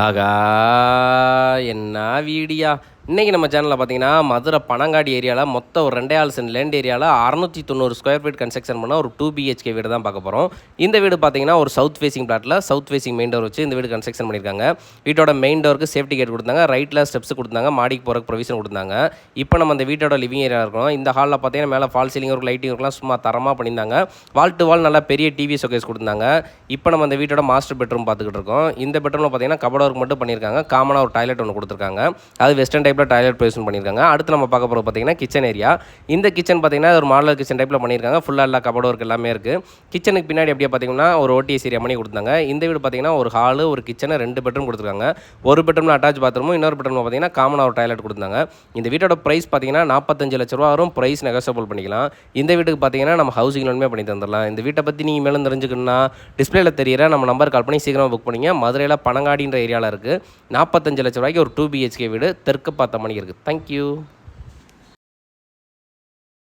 ஆகா என் வீடியா இன்றைக்கி நம்ம சேனலில் பார்த்தீங்கன்னா மதுரை பனங்காடி ஏரியாவில் மொத்தம் ஒரு ரெண்டே ஆள் சென்ட் லேண்ட் ஏரியாவில் அறநூற்றி தொண்ணூறு ஸ்கொயர் ஃபீட் கன்ஸ்ட்ரக்ஷன் பண்ண ஒரு டூ பிஹெச்கே வீடு தான் பார்க்க போகிறோம் இந்த வீடு பார்த்தீங்கன்னா ஒரு சவுத் ஃபேசிங் பிளாட்டில் சவுத் ஃபேசிங் மெயின் டோர் வச்சு இந்த வீடு கன்ஸ்ட்ரக்ஷன் பண்ணியிருக்காங்க வீட்டோட மெயின் டோருக்கு சேஃப்டி கேட் கொடுத்தாங்க. ரைட்டில் ஸ்டெப்ஸ் கொடுத்தாங்க. மாடிக்கு போகிறக்கு ப்ரொவிஷன் கொடுத்தாங்க. இப்போ நம்ம அந்த வீட்டோட லிவிங் ஏரியா இருக்கோம் இந்த ஹாலில் பார்த்தீங்கன்னா மேலே ஃபால் சீலிங் ஒரு லைட்டிங் இருக்கலாம் சும்மா தரமாக பண்ணியிருந்தாங்க. வால் டு வால் நல்லா பெரிய டிவி ஷோகேஸ் கொடுத்தாங்க. இப்போ நம்ம அந்த வீட்டோட மாஸ்டர் பெட்ரூம் பார்த்துக்கிட்டு இருக்கோம். இந்த பெட்ரூமில் பார்த்தீங்கன்னா கபோர்ட் ஒர்க் மட்டும் பண்ணியிருக்காங்க. காமனாக ஒரு டாய்லெட் ஒன்று கொடுத்துருக்காங்க. அது வெஸ்டர்ன் டைப்பில் டாய்லெட் ப்ரொவிஷன் பண்ணியிருக்காங்க. அடுத்து நம்ம பார்க்க போகிறது பார்த்தீங்கன்னா கிச்சன் ஏரியா இந்த கிச்சன் பார்த்தீங்கன்னா ஒரு மாடலர் கிச்சன் டைப்பில் பண்ணியிருக்காங்க. ஃபுல்லாக எல்லா கபோர்ட் ஒர்க் எல்லாமே இருக்குது கிச்சனுக்கு பின்னாடி அப்படியே பார்த்தீங்கன்னா ஒரு ஓடிஎஸ் ஏரியா பண்ணி கொடுத்தாங்க. இந்த வீடு பார்த்தீங்கன்னா ஒரு ஹாலு ஒரு கிச்சனை ரெண்டு பெட்ரூம் கொடுத்துருக்காங்க. ஒரு பெட்ரூமில் அட்டாச் பாத்ரூமும் இன்னொரு பெட்ரூமில் பார்த்தீங்கன்னா காமனாக ஒரு டாய்லெட் கொடுத்தாங்க. இந்த வீட்டோட ப்ரைஸ் பார்த்தீங்கன்னா நாற்பத்தஞ்சு லட்ச ரூபா வரும். ப்ரைஸ் நெகோசியபிள் பண்ணிக்கலாம். இந்த வீட்டுக்கு பார்த்தீங்கன்னா நம்ம ஹவுசிங் லோனுமே பண்ணி தந்துடலாம். இந்த வீட்டை பற்றி நீங்கள் மேலும் தெரிஞ்சுக்கணும்னா டிஸ்பிளேல தெரியிற நம்ம நம்பர் கால் பண்ணி சீக்கிரமாக புக் பண்ணிங்க. மதுரையில் பனங்காடின்ற ஏரியாவில் இருக்குது நாற்பத்தஞ்சு லட்ச ரூபாய்க்கு ஒரு டூ பிஹெச் வீடு தெற்கு பார்த்த மணி இருக்குது தேங்க்யூ